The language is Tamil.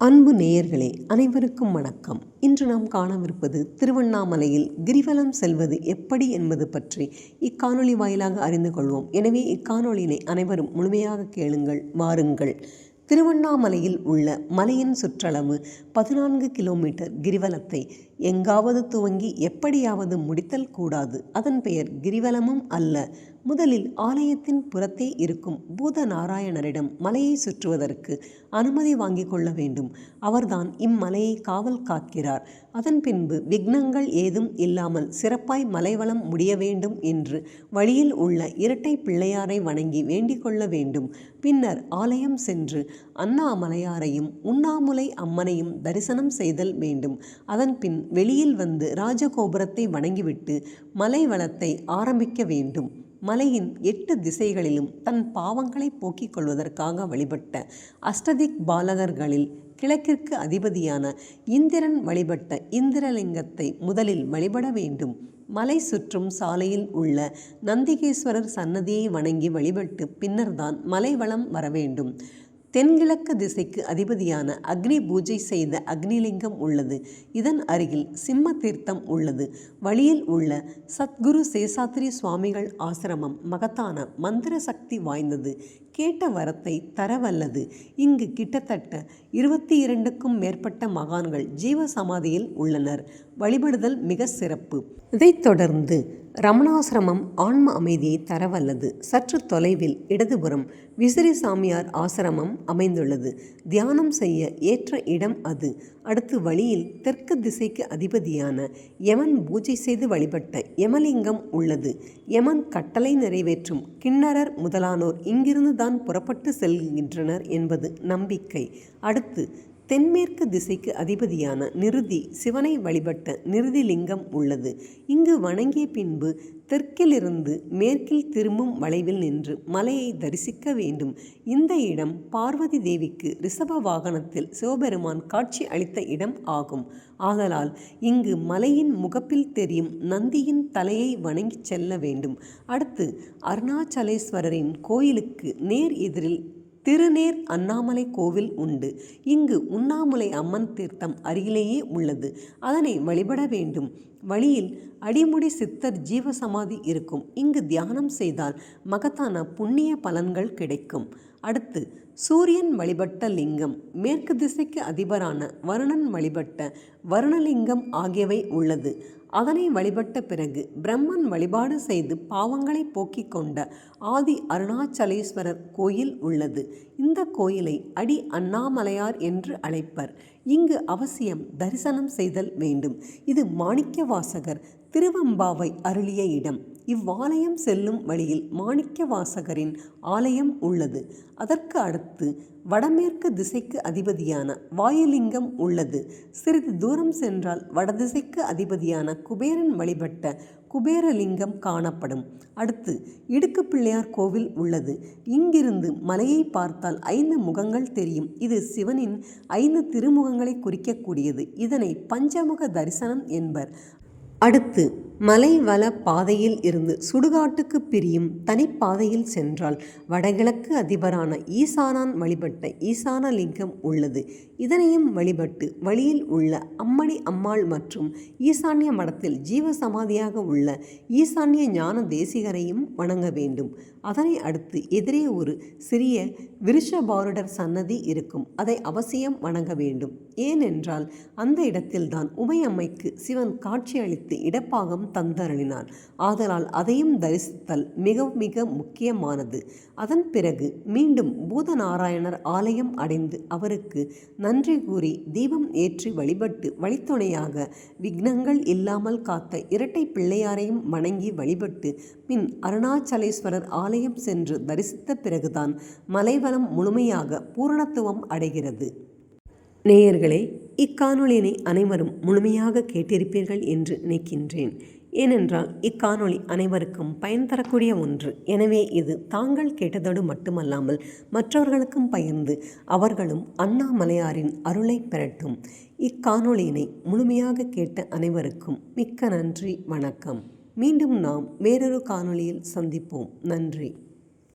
அன்பு நேயர்களே அனைவருக்கும் வணக்கம். இன்று நாம் காணவிருப்பது திருவண்ணாமலையில் கிரிவலம் செல்வது எப்படி என்பது பற்றி இக்காணொளி வாயிலாக அறிந்து கொள்வோம். எனவே இக்காணொளியினை அனைவரும் முழுமையாக கேளுங்கள் வாருங்கள். திருவண்ணாமலையில் உள்ள மலையின் சுற்றளவு பதினான்கு கிலோமீட்டர் கிரிவலத்தை எங்காவது துவங்கி எப்படியாவது முடித்தல் கூடாது. அதன் பெயர் கிரிவலமும் அல்ல. முதலில் ஆலயத்தின் புறத்தே இருக்கும் பூத நாராயணரிடம் மலையை சுற்றுவதற்கு அனுமதி வாங்கிக் கொள்ள வேண்டும். அவர்தான் இம்மலையை காவல் காக்கிறார். அதன் பின்பு விக்னங்கள் ஏதும் இல்லாமல் சிறப்பாய் மலைவளம் முடிய வேண்டும் என்று வழியில் உள்ள இரட்டை பிள்ளையாரை வணங்கி வேண்டிக் கொள்ள வேண்டும். பின்னர் ஆலயம் சென்று அண்ணாமலையாரையும் உண்ணாமுலை அம்மனையும் தரிசனம் செய்தல் வேண்டும். அதன் பின் வெளியில் வந்து ராஜகோபுரத்தை வணங்கிவிட்டு மலை வளத்தை ஆரம்பிக்க வேண்டும். மலையின் எட்டு திசைகளிலும் தன் பாவங்களை போக்கிக் கொள்வதற்காக வழிபட்ட அஷ்டதிக் பாலகர்களில் கிழக்கிற்கு அதிபதியான இந்திரன் வழிபட்ட இந்திரலிங்கத்தை முதலில் வழிபட வேண்டும். மலை சுற்றும் சாலையில் உள்ள நந்திகேஸ்வரர் சன்னதியை வணங்கி வழிபட்டு பின்னர்தான் மலைவளம் வர வேண்டும். தென்கிழக்கு திசைக்கு அதிபதியான அக்னி பூஜை செய்த அக்னிலிங்கம் உள்ளது. இதன் அருகில் சிம்ம தீர்த்தம் உள்ளது. வழியில் உள்ள சத்குரு சேசாத்ரி சுவாமிகள் ஆசிரமம் மகத்தான மந்திர சக்தி வாய்ந்தது. கேட்ட வரத்தை தரவல்லது. இங்கு கிட்டத்தட்ட இருபத்தி இரண்டுக்கும் மேற்பட்ட மகான்கள் ஜீவ சமாதியில் உள்ளனர். வழிபடுதல் மிக சிறப்பு. இதைத் தொடர்ந்து ரமணாசிரமம் ஆன்ம அமைதியை தரவல்லது. சற்று தொலைவில் இடதுபுறம் விசிறி சாமியார் ஆசிரமம் அமைந்துள்ளது. தியானம் செய்ய ஏற்ற இடம் அது. அடுத்து வழியில் தெற்கு திசைக்கு அதிபதியான யமன் பூஜை செய்து வழிபட்ட யமலிங்கம் உள்ளது. யமன் கட்டளை நிறைவேற்றும் கிண்ணறர் முதலானோர் இங்கிருந்து தான் புறப்பட்டு செல்கின்றனர் என்பது நம்பிக்கை. அடுத்து தென்மேற்கு திசைக்கு அதிபதியான நிருதி சிவனை வழிபட்ட நிருதி லிங்கம் உள்ளது. இங்கு வணங்கிய பின்பு தெற்கிலிருந்து மேற்கில் திரும்பும் வளைவில் நின்று மலையை தரிசிக்க வேண்டும். இந்த இடம் பார்வதி தேவிக்கு ரிஷப வாகனத்தில் சிவபெருமான் காட்சி அளித்த இடம் ஆகும். ஆதலால் இங்கு மலையின் முகப்பில் தெரியும் நந்தியின் தலையை வணங்கி செல்ல வேண்டும். அடுத்து அருணாச்சலேஸ்வரரின் கோயிலுக்கு நேர் எதிரில் திருநேர் அண்ணாமலை கோவில் உண்டு. இங்கு உண்ணாமலை அம்மன் தீர்த்தம் அருகிலேயே உள்ளது. அதனை வழிபட வேண்டும். வழியில் அடிமுடி சித்தர் ஜீவசமாதி இருக்கும். இங்கு தியானம் செய்தால் மகத்தான புண்ணிய பலன்கள் கிடைக்கும். அடுத்து சூரியன் வழிபட்ட லிங்கம். மேற்கு திசைக்கு அதிபரான வருணன் வழிபட்ட வருணலிங்கம் ஆகியவை உள்ளது. அதனை வழிபட்ட பிறகு பிரம்மன் வழிபாடு செய்து பாவங்களை போக்கிக் கொண்ட ஆதி அருணாச்சலேஸ்வரர் கோயில் உள்ளது. இந்த கோயிலை அடி அண்ணாமலையார் என்று அழைப்பர். இங்கு அவசியம் தரிசனம் செய்தல் வேண்டும். இது மாணிக்க வாசகர் திருவம்பாவை அருளிய இடம். இவ்வாலயம் செல்லும் வழியில் மாணிக்க வாசகரின் ஆலயம் உள்ளது. அதற்கு அடுத்து வடமேற்கு திசைக்கு அதிபதியான வாயுலிங்கம் உள்ளது. சிறிது தூரம் சென்றால் வடதிசைக்கு அதிபதியான குபேரன் வழிபட்ட குபேரலிங்கம் காணப்படும். அடுத்து இடுக்கு பிள்ளையார் கோவில் உள்ளது. இங்கிருந்து மலையை பார்த்தால் ஐந்து முகங்கள் தெரியும். இது சிவனின் ஐந்து திருமுகங்களை குறிக்கக்கூடியது. இதனை பஞ்சமுக தரிசனம் என்பர். அடுத்து மலைவள பாதையில் இருந்து சுடுகாட்டுக்கு பிரியும் தனிப்பாதையில் சென்றால் வடகிழக்கு அதிபரான ஈசானான் வழிபட்ட ஈசான லிங்கம் உள்ளது. இதனையும் வழிபட்டு வழியில் உள்ள அம்மணி அம்மாள் மற்றும் ஈசான்ய மடத்தில் ஜீவசமாதியாக உள்ள ஈசான்ய ஞான தேசிகரையும் வணங்க வேண்டும். அதனை அடுத்து எதிரே ஒரு சிறிய விருஷபாருடர் சன்னதி இருக்கும். அதை அவசியம் வணங்க வேண்டும். ஏனென்றால் அந்த இடத்தில்தான் உமையம்மைக்கு சிவன் காட்சியளித்து இடப்பாகம் தந்தருளினான். ஆதலால் அதையும் தரிசித்தல் மிக மிக முக்கியமானது. அதன் பிறகு மீண்டும் பூதநாராயணர் ஆலயம் அடைந்து அவருக்கு நன்றி கூறி தீபம் ஏற்றி வழிபட்டு வழித்துணையாக விக்னங்கள் இல்லாமல் காத்த இரட்டை பிள்ளையாரையும் வணங்கி வழிபட்டு பின் அருணாச்சலேஸ்வரர் ஆலயம் சென்று தரிசித்த பிறகுதான் மலைவளம் முழுமையாக பூரணத்துவம் அடைகிறது. நேயர்களே இக்காணொலியினை அனைவரும் முழுமையாக கேட்டிருப்பீர்கள் என்று நினைக்கின்றேன். ஏனென்றால் இக்காணொளி அனைவருக்கும் பயன் தரக்கூடிய ஒன்று. எனவே இது தாங்கள் கேட்டதோடு மட்டுமல்லாமல் மற்றவர்களுக்கும் பகிர்ந்து அவர்களும் அண்ணாமலையாரின் அருளை பெறட்டும். இக்காணொளியினை முழுமையாக கேட்ட அனைவருக்கும் மிக்க நன்றி வணக்கம். மீண்டும் நாம் வேறொரு காணொளியில் சந்திப்போம். நன்றி.